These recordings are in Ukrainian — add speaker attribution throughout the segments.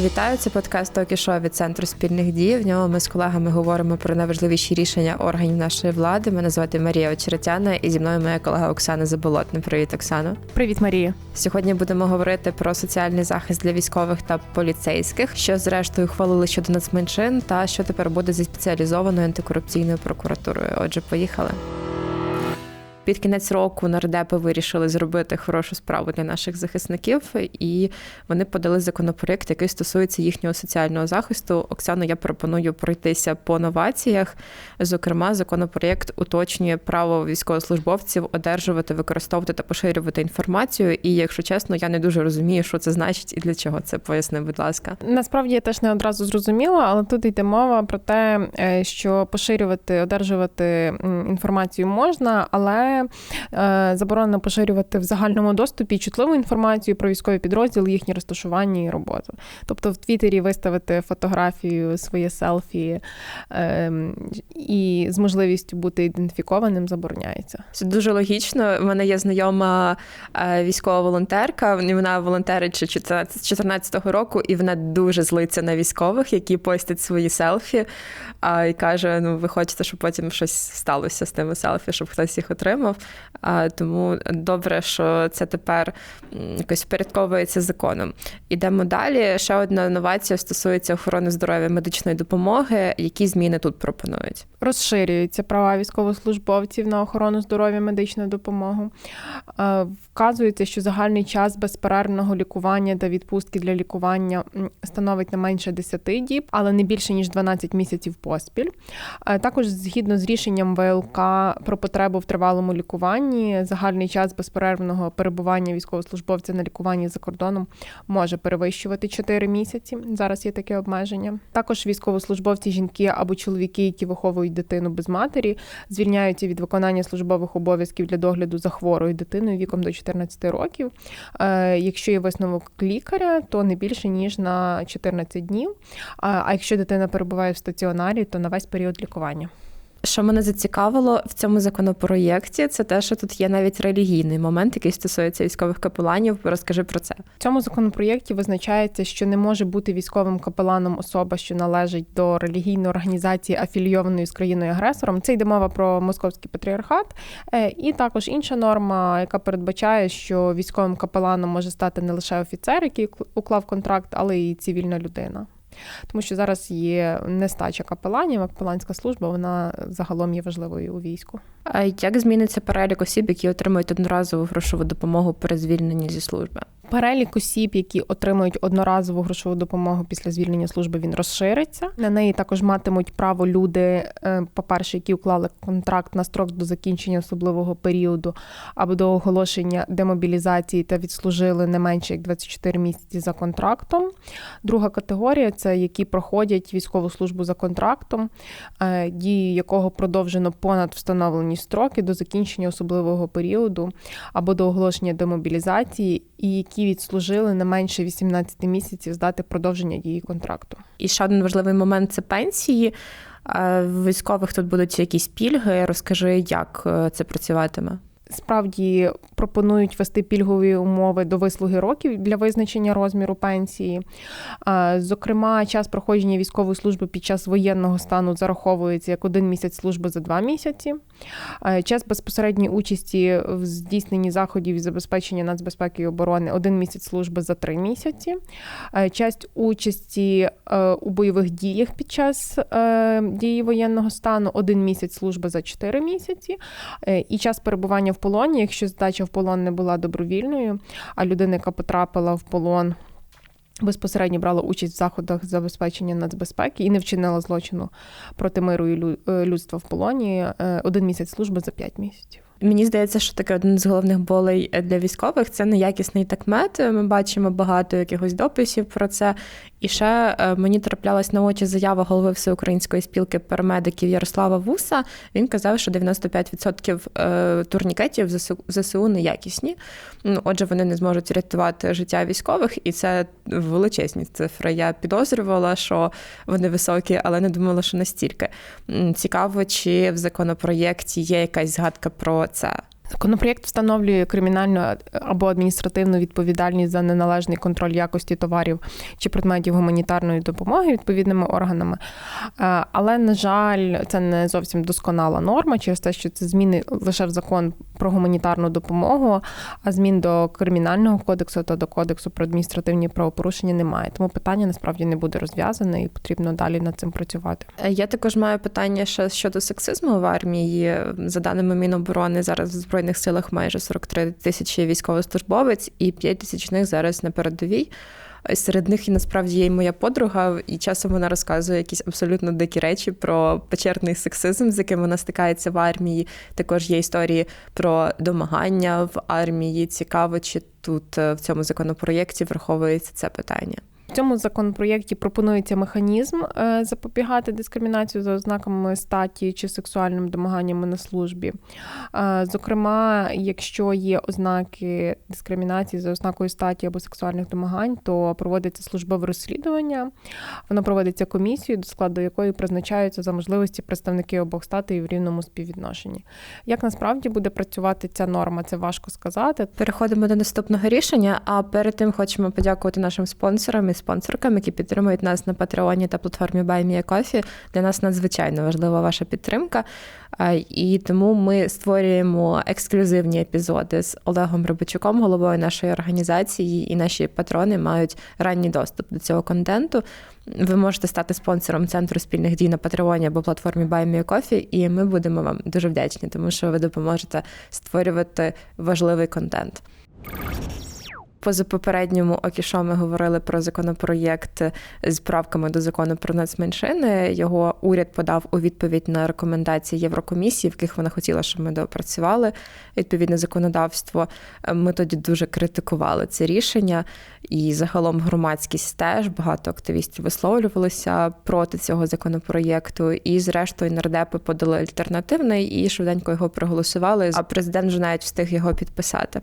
Speaker 1: Вітаю, це подкаст «Токі Шоу» від центру спільних дій. В ньому ми з колегами говоримо про найважливіші рішення органів нашої влади. Мене звати Марія Очеретяна, і зі мною моя колега Оксана Заболотна. Привіт, Оксано.
Speaker 2: Привіт, Марія.
Speaker 1: Сьогодні будемо говорити про соціальний захист для військових та поліцейських, що зрештою хвалили щодо нацменшин, та що тепер буде зі спеціалізованою антикорупційною прокуратурою. Отже, поїхали. Під кінець року нардепи вирішили зробити хорошу справу для наших захисників, і вони подали законопроект, який стосується їхнього соціального захисту. Оксано, я пропоную пройтися по новаціях. Зокрема, законопроект уточнює право військовослужбовців одержувати, використовувати та поширювати інформацію. І, якщо чесно, я не дуже розумію, що це значить і для чого це поясни, будь ласка.
Speaker 2: Насправді я теж не одразу зрозуміла, але тут йде мова про те, е, що поширювати, одержувати інформацію можна, але е, заборонено поширювати в загальному доступі чутливу інформацію про військові підрозділи, їхні розташування і роботу. Тобто в Твіттері виставити фотографію, своє селфі е, і з можливістю бути ідентифікованим забороняється.
Speaker 1: Це дуже логічно. У мене є знайома е, військова волонтерка. Вона волонтерить ще 2014 року, і вона дуже злиться на військових, які постять свої селфі. А і каже: ну, ви хочете, щоб потім щось сталося з тими селфі, щоб хтось їх отримав. А, Тому добре, що це тепер якось впорядковується законом. Ідемо далі. Ще одна новація стосується охорони здоров'я медичної допомоги. Які зміни тут пропонують?
Speaker 2: Розширюються права військовослужбовців на охорону здоров'я медичну допомогу. Вказується, що загальний час безперервного лікування та відпустки для лікування становить не менше 10 діб, але не більше ніж 12 місяців поспіль. Також згідно з рішенням ВЛК про потребу в тривалому лікуванні, загальний час безперервного перебування військовослужбовця на лікуванні за кордоном може перевищувати 4 місяці. Зараз є таке обмеження. Також військовослужбовці, жінки або чоловіки, які виховують дитину без матері, звільняються від виконання службових обов'язків для догляду за хворою дитиною віком до 14 років. Е, якщо є висновок лікаря, то не більше ніж на 14 днів. А якщо дитина перебуває в стаціонарі, то на весь період лікування.
Speaker 1: Що мене зацікавило в цьому законопроєкті, це те, що тут є навіть релігійний момент, який стосується військових капеланів. Розкажи про це.
Speaker 2: В цьому законопроєкті визначається, що не може бути військовим капеланом особа, що належить до релігійної організації, афілійованої з країною агресором. Це йде мова про московський патріархат, е, і також інша норма, яка передбачає, що військовим капеланом може стати не лише офіцер, який уклав контракт, але й цивільна людина. Тому що зараз є нестача капеланів, а капеланська служба вона загалом є важливою у війську.
Speaker 1: А як зміниться перелік осіб, які отримують одноразову грошову допомогу при звільненні зі служби?
Speaker 2: Перелік осіб, які отримують одноразову грошову допомогу після звільнення служби, він розшириться. На неї також матимуть право люди, е, по-перше, які уклали контракт на строк до закінчення особливого періоду або до оголошення демобілізації та відслужили не менше як 24 місяці за контрактом. Друга категорія це які проходять військову службу за контрактом, е, дії якого продовжено понад встановлені строки до закінчення особливого періоду або до оголошення демобілізації, і які відслужили не менше 18 місяців здати продовження дії контракту.
Speaker 1: І ще один важливий момент це пенсії. В військових тут будуть якісь пільги. Розкажи, як е, це працюватиме
Speaker 2: справді пропонують вести пільгові умови до вислуги років для визначення розміру пенсії. Зокрема, час проходження військової служби під час воєнного стану зараховується як один місяць служби за два місяці. Час безпосередньої участі в здійсненні заходів і забезпечення нацбезпеки і оборони один місяць служби за три місяці. Часть участі е, у бойових діях під час е, дії воєнного стану один місяць служби за чотири місяці. Е, і час перебування в полоні, якщо здача в полон не була добровільною, а людина, яка потрапила в полон. Безпосередньо брала участь в заходах забезпечення нацбезпеки і не вчинила злочину проти миру і е, людства в полоні е, один місяць служби за п'ять місяців.
Speaker 1: Мені здається, що таке один з головних болей для військових це неякісний такмет. Ми бачимо багато якихось дописів про це. І ще е, мені траплялась на очі заява голови всеукраїнської спілки парамедиків Ярослава Вуса. Він казав, що 95% е, турнікетів ЗСУ неякісні. Ну, отже, вони не зможуть рятувати життя військових, і це величезні цифри. Я підозрювала, що вони високі, але не думала, що настільки. Цікаво, чи в законопроєкті є якась згадка про це.
Speaker 2: Законопроєкт встановлює кримінальну або адміністративну відповідальність за неналежний контроль якості товарів чи предметів гуманітарної допомоги відповідними органами. Е, Але, на жаль, це не зовсім досконала норма через те, що це зміни лише в закон про гуманітарну допомогу, а змін до кримінального кодексу та до кодексу про адміністративні правопорушення немає. Тому питання насправді не буде розв'язане і потрібно далі над цим працювати.
Speaker 1: Я також маю питання ще щодо сексизму в армії. За даними Міноборони, зараз в збройних силах майже 43 тисячі військовослужбовець, і 5 тисяч них зараз на передовій. Серед них і насправді є і моя подруга, і часом вона розказує якісь абсолютно дикі речі про печерний сексизм, з яким вона стикається в армії. Також є історії про домагання в армії. Цікаво, чи тут е, в цьому законопроєкті враховується це питання.
Speaker 2: Цьому законопроєкті пропонується механізм е, запобігати дискримінацію за ознаками статі чи сексуальним домаганням на службі. Е, Зокрема, якщо є ознаки дискримінації за ознакою статі або сексуальних домагань, то проводиться службове розслідування. Воно проводиться комісією, до складу якої призначаються за можливості представники обох статей в рівному співвідношенні. Як насправді буде працювати ця норма, це важко сказати.
Speaker 1: Переходимо до наступного рішення. А перед тим хочемо подякувати нашим спонсорам і спонсоркам, які підтримують нас на Патреоні та платформі BuyMeACoffee. Для нас надзвичайно важлива ваша підтримка. І тому ми створюємо ексклюзивні епізоди з Олегом Рибачуком, головою нашої організації, і наші патрони мають ранній доступ до цього контенту. Ви можете стати спонсором центру спільних дій на Патреоні або платформі BuyMeACoffee, і ми будемо вам дуже вдячні, тому що ви допоможете створювати важливий контент. Позапопередньому окішо ми говорили про законопроєкт з правками до закону про нацменшини. Його уряд подав у відповідь на рекомендації Єврокомісії, в яких вона хотіла, щоб ми доопрацювали відповідне законодавство. Ми тоді дуже критикували це рішення, і загалом громадськість теж багато активістів висловлювалися проти цього законопроєкту. І, зрештою, нардепи подали альтернативний і швиденько його проголосували. А президент вже навіть встиг його підписати.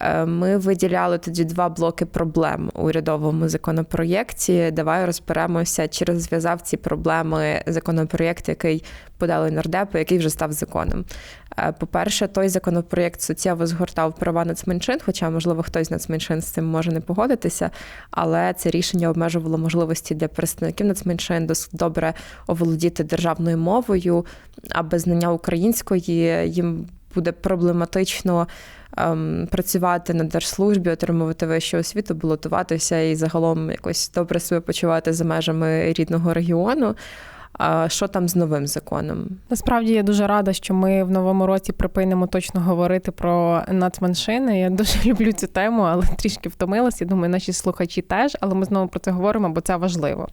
Speaker 1: Е, Ми виділяли тоді два блоки проблем у урядовому законопроєкті. Давай розберемося, чи розв'язав ці проблеми законопроєкт, який подали нардепи, який вже став законом. Е, По-перше, той законопроєкт суттєво згортав права нацменшин, хоча, можливо, хтось з нацменшин з цим може не погодитися, але це рішення обмежувало можливості для представників нацменшин добре оволодіти державною мовою, а без знання української їм буде проблематично ем, працювати на держслужбі, отримувати вищу освіту, балотуватися і загалом якось добре себе почувати за межами рідного регіону. Що там з новим законом?
Speaker 2: Насправді я дуже рада, що ми в новому році припинимо точно говорити про нацменшини. Я дуже люблю цю тему, але трішки втомилася. Думаю, наші слухачі теж, але ми знову про це говоримо, бо це важливо.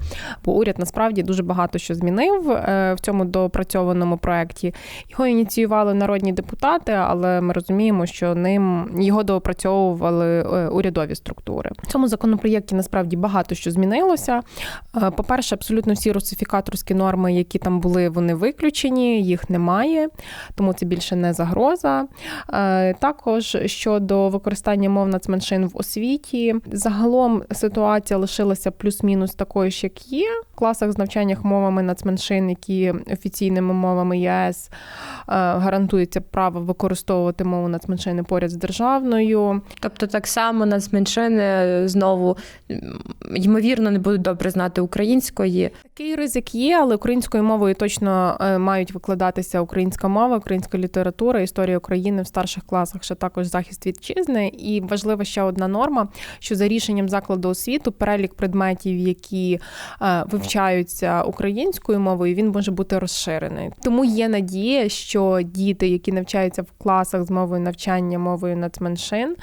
Speaker 2: Бо уряд насправді дуже багато що змінив е, в цьому доопрацьованому проєкті. Його ініціювали народні депутати, але ми розуміємо, що ним його доопрацьовували е, урядові структури. В цьому законопроєкті насправді багато що змінилося. Е, По-перше, абсолютно всі русифікаторські норми, які там були, вони виключені, їх немає, тому це більше не загроза. Е, Також щодо використання мов нацменшин в освіті, загалом ситуація лишилася плюс-мінус такою ж, як є. В класах з навчаннях мовами нацменшин, які офіційними мовами ЄС гарантується право використовувати мову нацменшини поряд з державною.
Speaker 1: Тобто, так само нацменшини знову ймовірно не будуть добре знати української.
Speaker 2: Такий ризик є, але українською мовою точно е, мають викладатися українська мова, українська література, історія України в старших класах, ще також захист вітчизни. І важлива ще одна норма, що за рішенням закладу освіту перелік предметів, які е, вивчаються українською мовою, він може бути розширений. Тому є надія, що діти, які навчаються в класах з мовою навчання мовою нацменшин,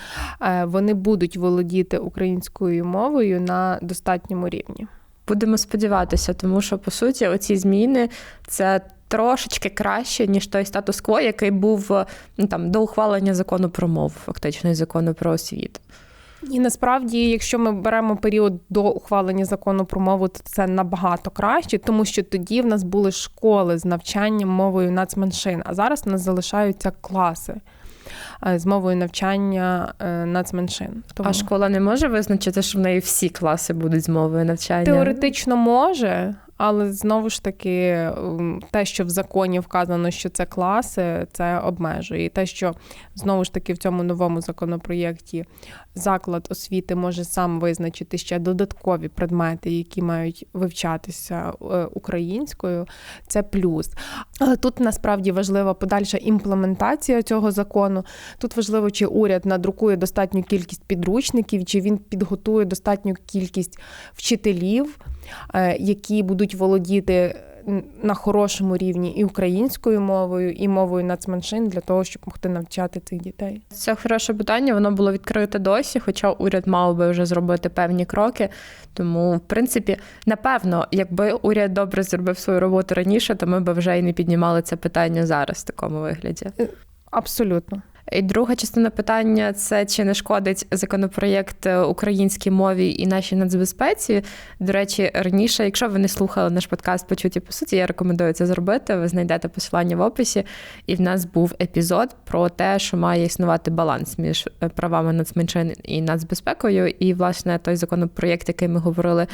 Speaker 2: е, вони будуть володіти українською мовою на достатньому рівні.
Speaker 1: Будемо сподіватися, тому що по суті оці зміни це трошечки краще, ніж той статус-кво, який був ну, там до ухвалення закону про мову, фактично, закону про освіту.
Speaker 2: І насправді, якщо ми беремо період до ухвалення закону про мову, то це набагато краще, тому що тоді в нас були школи з навчанням мовою нацменшин, а зараз в нас залишаються класи е, з мовою навчання е, нацменшин. Тому...
Speaker 1: А школа не може визначити, що в неї всі класи будуть з мовою навчання.
Speaker 2: Теоретично може, Але знову ж таки, те, що в законі вказано, що це класи, це обмежує. І те, що знову ж таки в цьому новому законопроєкті заклад освіти може сам визначити ще додаткові предмети, які мають вивчатися е, українською, це плюс. Але тут насправді важлива подальша імплементація цього закону. Тут важливо, чи уряд надрукує достатню кількість підручників, чи він підготує достатню кількість вчителів, які будуть володіти на хорошому рівні і українською мовою, і мовою нацменшин для того, щоб могти навчати цих дітей.
Speaker 1: Це хороше питання. Воно було відкрите досі, хоча уряд мав би вже зробити певні кроки. Тому, в принципі, напевно, якби уряд добре зробив свою роботу раніше, то ми б вже і не піднімали це питання зараз в такому вигляді.
Speaker 2: Абсолютно.
Speaker 1: І друга частина питання це чи не шкодить законопроєкт українській мові і нашій нацбезпеці. До речі, раніше, якщо ви не слухали наш подкаст Почуті по суті, я рекомендую це зробити. Ви знайдете посилання в описі. І в нас був епізод про те, що має існувати баланс між е, правами нацменшин і нацбезпекою. І, власне, той законопроєкт, який ми говорили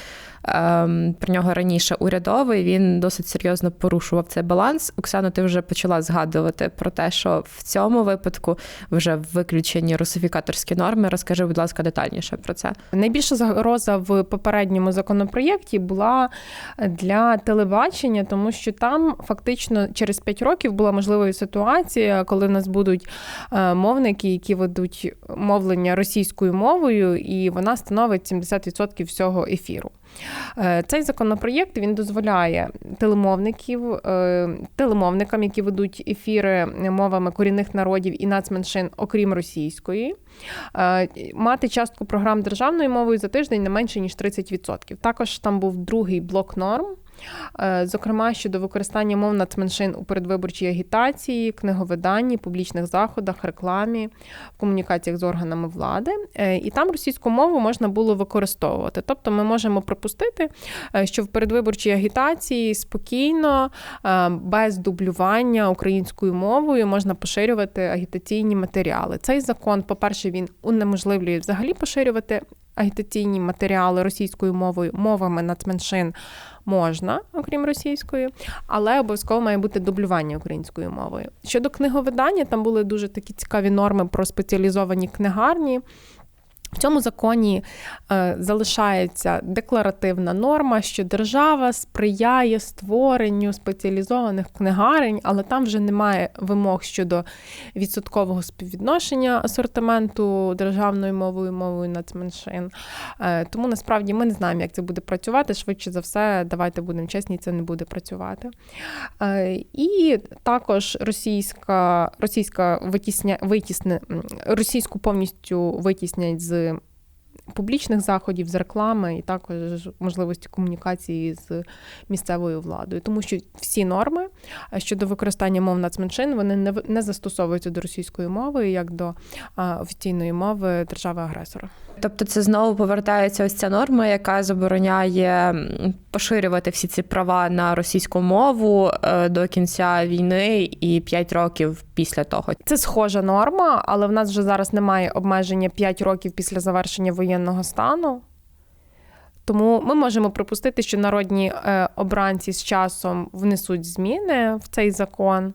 Speaker 1: про нього раніше, урядовий, він досить серйозно порушував цей баланс. Оксано, ти вже почала згадувати про те, що в цьому випадку вже виключені русифікаторські норми. Розкажи, будь ласка, детальніше про це.
Speaker 2: Найбільша загроза в попередньому законопроєкті була для телебачення, тому що там фактично через 5 років була можливою ситуація, коли в нас будуть е, мовники, які ведуть мовлення російською мовою, і вона становить 70% всього ефіру. Е, цей законопроєкт він дозволяє телемовників, е, телемовникам, які ведуть ефіри мовами корінних народів і нацменшин, окрім російської, е, мати частку програм державною мовою за тиждень не менше ніж 30%. Також там був другий блок норм. Е, зокрема щодо використання мов нацменшин у передвиборчій агітації, книговиданні, публічних заходах, рекламі, комунікаціях з органами влади. Е, і там російську мову можна було використовувати. Тобто ми можемо припустити, е, що в передвиборчій агітації спокійно, без дублювання українською мовою можна поширювати агітаційні матеріали. Цей закон, по-перше, він унеможливлює взагалі поширювати агітаційні матеріали російською мовою, мовами нацменшин можна, окрім російської, але обов'язково має бути дублювання українською мовою. Щодо книговидання, там були дуже такі цікаві норми про спеціалізовані книгарні. В цьому законі е, залишається декларативна норма, що держава сприяє створенню спеціалізованих книгарень, але там вже немає вимог щодо відсоткового співвідношення асортименту державною мовою, мовою нацменшин. Е, тому насправді ми не знаємо, як це буде працювати. Швидше за все, давайте будемо чесні, це не буде працювати. Е, і також російська російська витісня витісне російську повністю витіснять з публічних заходів, з реклами і також можливості комунікації з місцевою владою, тому що всі норми щодо використання мов нацменшин вони не не застосовуються до російської мови як до офіційної мови держави-агресора.
Speaker 1: Тобто, це знову повертається ось ця норма, яка забороняє поширювати всі ці права на російську мову е, до кінця війни і 5 років після того.
Speaker 2: Це схожа норма, але в нас вже зараз немає обмеження 5 років після завершення воєнного стану. Тому ми можемо припустити, що народні е, обранці з часом внесуть зміни в цей закон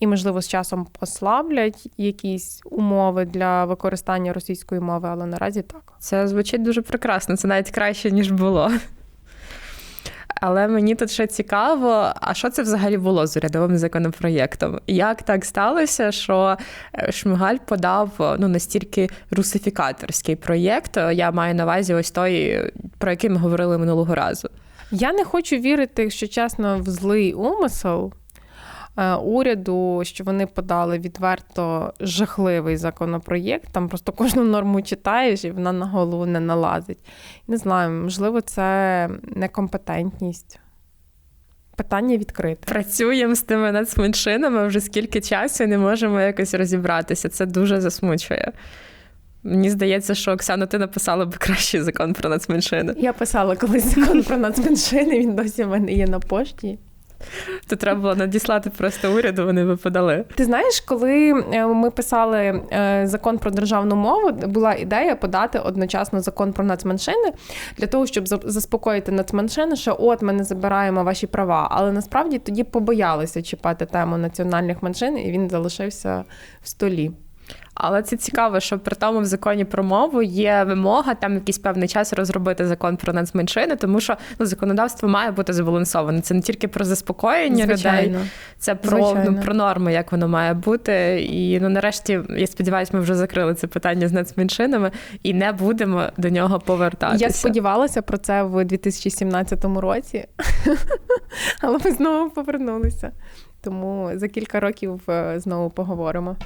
Speaker 2: і, можливо, з часом послаблять якісь умови для використання російської мови, але наразі так.
Speaker 1: Це звучить дуже прекрасно, це навіть краще, ніж було. Але мені тут ще цікаво, а що це взагалі було з урядовим законопроєктом? Як так сталося, що е, Шмигаль подав ну настільки русифікаторський проєкт? Я маю на увазі ось той, про який ми говорили минулого разу.
Speaker 2: Я не хочу вірити, що чесно, в злий умисел. Е, уряду, що вони подали відверто жахливий законопроєкт. Там просто кожну норму читаєш і вона на голову не налазить. Не знаю, можливо, це некомпетентність. Питання відкрите.
Speaker 1: Працюємо з тими нацменшинами вже скільки часу і не можемо якось розібратися. Це дуже засмучує. Мені здається, що Оксана, ти написала б кращий закон про нацменшини.
Speaker 2: Я писала колись закон про нацменшини, він досі в мене є на пошті.
Speaker 1: То треба було надіслати просто уряду, вони би подали.
Speaker 2: Ти знаєш, коли е, ми писали е, закон про державну мову, була ідея подати одночасно закон про нацменшини для того, щоб заспокоїти нацменшини, що от ми не забираємо ваші права. Але насправді тоді побоялися чіпати тему національних меншин, і він залишився в столі.
Speaker 1: Але це цікаво, що при тому в законі про мову є вимога там якийсь певний час розробити закон про нацменшини, тому що ну, законодавство має бути збалансоване. Це не тільки про заспокоєння
Speaker 2: Звичайно.
Speaker 1: людей, це про ну, про норми, як воно має бути. І ну нарешті я сподіваюся, ми вже закрили це питання з нацменшинами і не будемо до нього повертатися.
Speaker 2: Я сподівалася про це в 2017 році, але ми знову повернулися. Тому за кілька років е, знову поговоримо.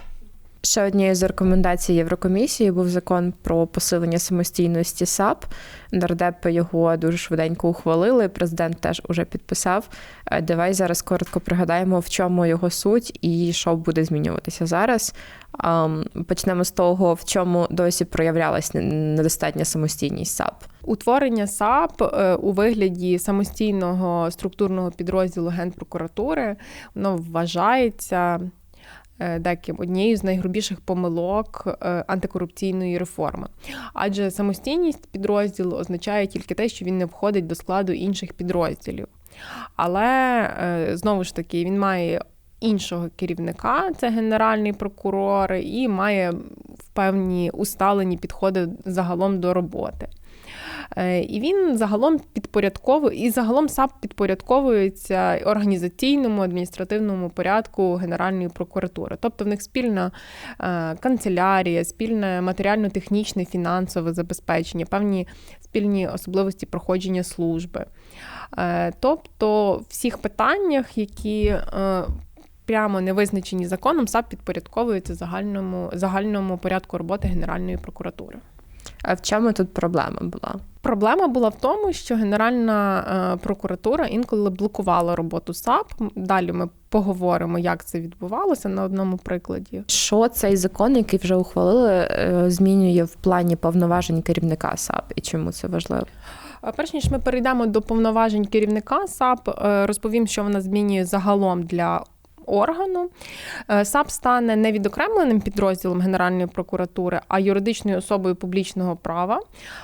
Speaker 1: Ще однією з рекомендацій Єврокомісії був закон про посилення самостійності САП. Нардепи його дуже швиденько ухвалили. Президент теж уже підписав. Е, Давай зараз коротко пригадаємо, в чому його суть і що буде змінюватися зараз. Почнемо з того, в чому досі проявлялась недостатня самостійність САП.
Speaker 2: Утворення САП е, у вигляді самостійного структурного підрозділу Генпрокуратури воно вважається деким однією з найгрубіших помилок е, антикорупційної реформи. Адже самостійність підрозділу означає тільки те, що він не входить до складу інших підрозділів. Але е, знову ж таки він має іншого керівника, це генеральний прокурор, і має певні усталені підходи загалом до роботи. Е, І він загалом підпорядковує, і загалом САП підпорядковується організаційному адміністративному порядку Генеральної прокуратури. Тобто в них спільна е, канцелярія, спільне матеріально-технічне фінансове забезпечення, певні спільні особливості проходження служби. Е, Тобто, в всіх питаннях, які прямо не визначені законом, САП підпорядковується загальному, загальному порядку роботи Генеральної прокуратури.
Speaker 1: А в чому тут проблема була?
Speaker 2: Проблема була в тому, що Генеральна е, прокуратура інколи блокувала роботу САП. Далі ми поговоримо, як це відбувалося на одному прикладі.
Speaker 1: Що цей закон, який вже ухвалили, е, змінює в плані повноважень керівника САП і чому це важливо?
Speaker 2: Перш ніж ми перейдемо до повноважень керівника САП, е, розповім, що вона змінює загалом для органу. Е, САП стане не відокремленим підрозділом Генеральної прокуратури, а юридичною особою публічного права,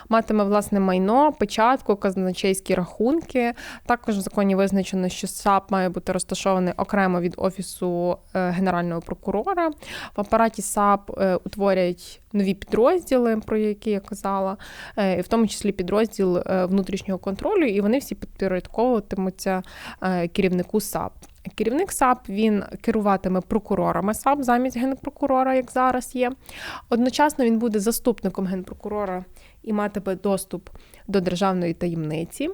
Speaker 2: матиме власне майно, печатку, казначейські рахунки. Також в законі визначено, що САП має бути розташований окремо від офісу е, генерального прокурора. В апараті САП е, утворять нові підрозділи, про які я казала, е, в тому числі підрозділ е, внутрішнього контролю, і вони всі підпорядковуватимуться е, керівнику САП. Керівник САП він керуватиме прокурорами САП замість генпрокурора, як зараз є. Одночасно він буде заступником генпрокурора і матиме доступ до державної таємниці.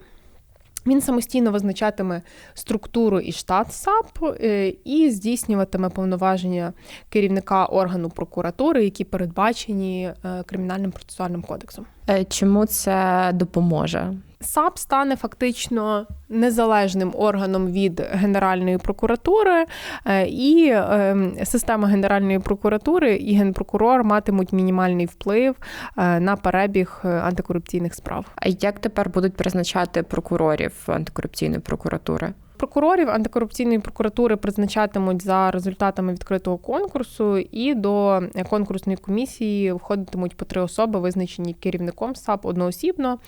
Speaker 2: Він самостійно визначатиме структуру і штат САП е, і здійснюватиме повноваження керівника органу прокуратури, які передбачені е, кримінальним процесуальним кодексом.
Speaker 1: Е, Чому це допоможе?
Speaker 2: САП стане фактично незалежним органом від Генеральної прокуратури, е, і ем, система Генеральної прокуратури і генпрокурор матимуть мінімальний вплив е, на перебіг е, антикорупційних справ.
Speaker 1: А як тепер будуть призначати прокурорів антикорупційної прокуратури?
Speaker 2: Прокурорів антикорупційної прокуратури призначатимуть за результатами відкритого конкурсу, і до конкурсної комісії входитимуть по три особи, визначені керівником САП одноосібно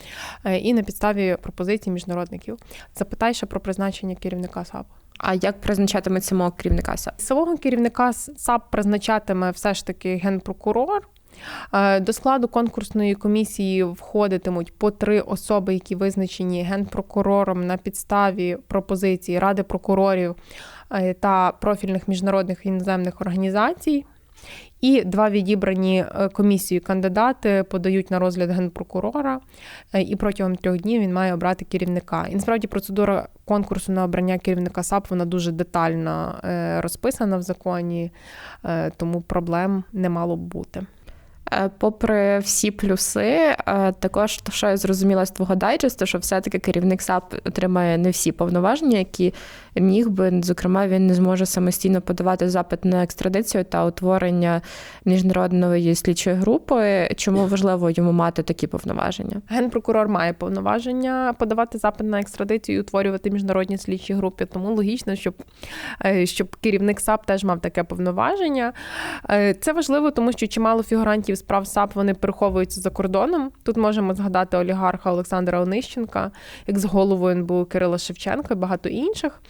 Speaker 2: е, і на підставі пропозицій міжнародників. Запитай ще про призначення керівника САП.
Speaker 1: А як призначатимуть самого керівника САП?
Speaker 2: Самого керівника САП призначатиме все ж таки генпрокурор. Е, До складу конкурсної комісії входитимуть по три особи, які визначені генпрокурором на підставі пропозиції Ради прокурорів е, та профільних міжнародних іноземних організацій. І два відібрані е, комісією кандидати подають на розгляд генпрокурора, і протягом трьох днів він має обрати керівника. І насправді процедура конкурсу на обрання керівника САП вона дуже детально розписана в законі, тому проблем не мало б бути.
Speaker 1: Е, Попри всі плюси, е, також то, що я зрозуміла з твого дайджесту, що все-таки керівник САП отримає не всі повноваження, які міг би. Зокрема, він не зможе самостійно подавати запит на екстрадицію та утворення міжнародної слідчої групи. Чому важливо йому мати такі повноваження?
Speaker 2: Генпрокурор має повноваження подавати запит на екстрадицію і утворювати міжнародні слідчі групи. Тому логічно, щоб, е, щоб керівник САП теж мав таке повноваження. Це важливо, тому що чимало фігурантів справ САП вони переховуються за кордоном. Тут можемо згадати олігарха Олександра Онищенка, екс-голову НБУ Кирила Шевченка і багато інших.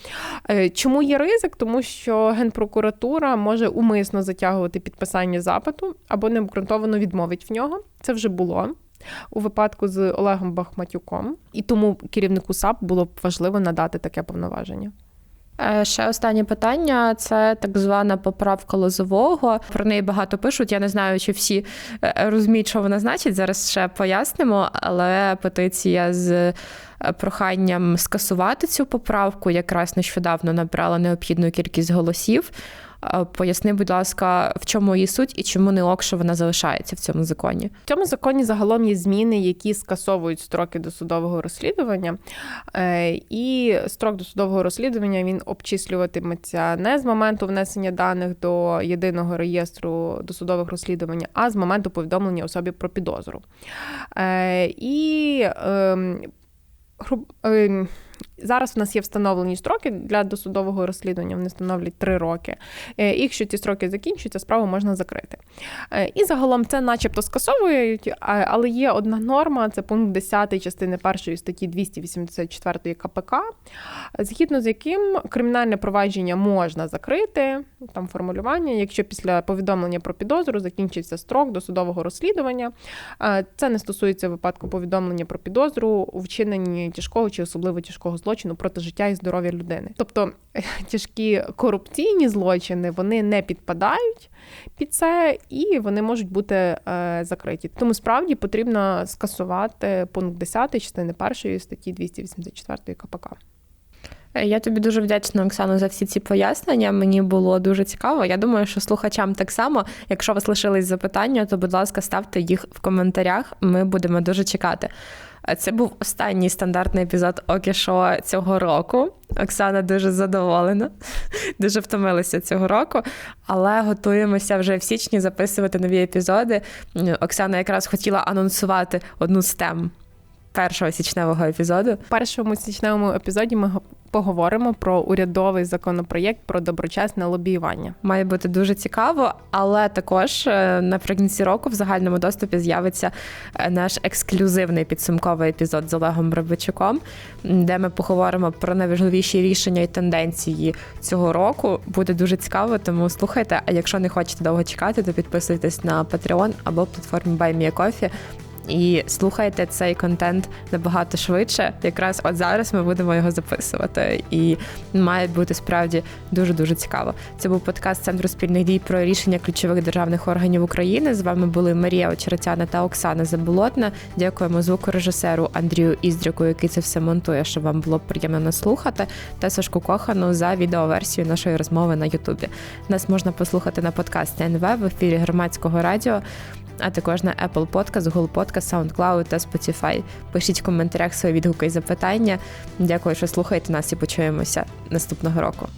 Speaker 2: Е, Чому є ризик? Тому що Генпрокуратура може умисно затягувати підписання запиту або необґрунтовано відмовить в нього. Це вже було. У випадку з Олегом Бахматюком, і тому керівнику САП було б важливо надати таке повноваження.
Speaker 1: Е, Ще останнє питання це так звана поправка лозового. Про неї багато пишуть. Я не знаю, чи всі е, розуміють, що вона значить. Зараз ще пояснимо. Але петиція з е, проханням скасувати цю поправку якраз нещодавно набрала необхідну кількість голосів. Е, Поясни, будь ласка, в чому її суть і чому не ок, що вона залишається в цьому законі?
Speaker 2: В цьому законі загалом є зміни, які скасовують строки досудового розслідування. Е, І строк досудового розслідування він обчислюватиметься не з моменту внесення даних до єдиного реєстру досудових розслідувань, а з моменту повідомлення особі про підозру. Е, І ем, груб- ем, Зараз у нас є встановлені строки для досудового розслідування. Вони становлять три роки. Е, І якщо ці строки закінчуються, справу можна закрити. Е, І загалом це, начебто, скасовують, але є одна норма: це пункт 10 частини 1 статті 284 КПК, згідно з яким кримінальне провадження можна закрити. Там формулювання, якщо після повідомлення про підозру закінчиться строк досудового розслідування. Е, Це не стосується випадку повідомлення про підозру у вчиненні тяжкого чи особливо тяжкого злочину проти життя і здоров'я людини. Тобто тяжкі корупційні злочини вони не підпадають під це і вони можуть бути е, закриті. Тому справді потрібно скасувати пункт 10 частини 1 статті 284 КПК.
Speaker 1: Е, Я тобі дуже вдячна, Оксано, за всі ці пояснення. Мені було дуже цікаво. Я думаю, що слухачам так само. Якщо у вас лишились запитання, то, будь ласка, ставте їх в коментарях. Ми будемо дуже чекати. Е, Це був останній стандартний епізод Окі Шо цього року. Оксана дуже задоволена, дуже втомилася цього року, але готуємося вже в січні записувати нові епізоди. Оксана якраз хотіла анонсувати одну з тем першого січневого епізоду.
Speaker 2: Першому січневому епізоді ми поговоримо про урядовий законопроєкт про доброчесне лобіювання.
Speaker 1: Має бути дуже цікаво, але також е, наприкінці року в загальному доступі з'явиться е, наш ексклюзивний підсумковий епізод з Олегом Бробичуком, де ми поговоримо про найважливіші рішення і тенденції цього року. Буде дуже цікаво, тому слухайте. А якщо не хочете довго чекати, то підписуйтесь на Patreon або платформі BuyMeACoffee і слухайте цей контент набагато швидше. Якраз от зараз ми будемо його записувати, і має бути справді дуже дуже цікаво. Це був подкаст Центру спільних дій про рішення ключових державних органів України. З вами були Марія Очеретяна та Оксана Заболотна. Дякуємо звукорежисеру Андрію Іздріку, який це все монтує, щоб вам було приємно нас слухати, та Сашку Кохану за відеоверсію нашої розмови на Ютубі. Нас можна послухати на подкасті НВ в ефірі громадського радіо. А також на Apple Podcast, Google Podcast, SoundCloud та Spotify. Пишіть в коментарях свої відгуки і запитання. Дякую, що слухаєте нас і почуємося наступного року.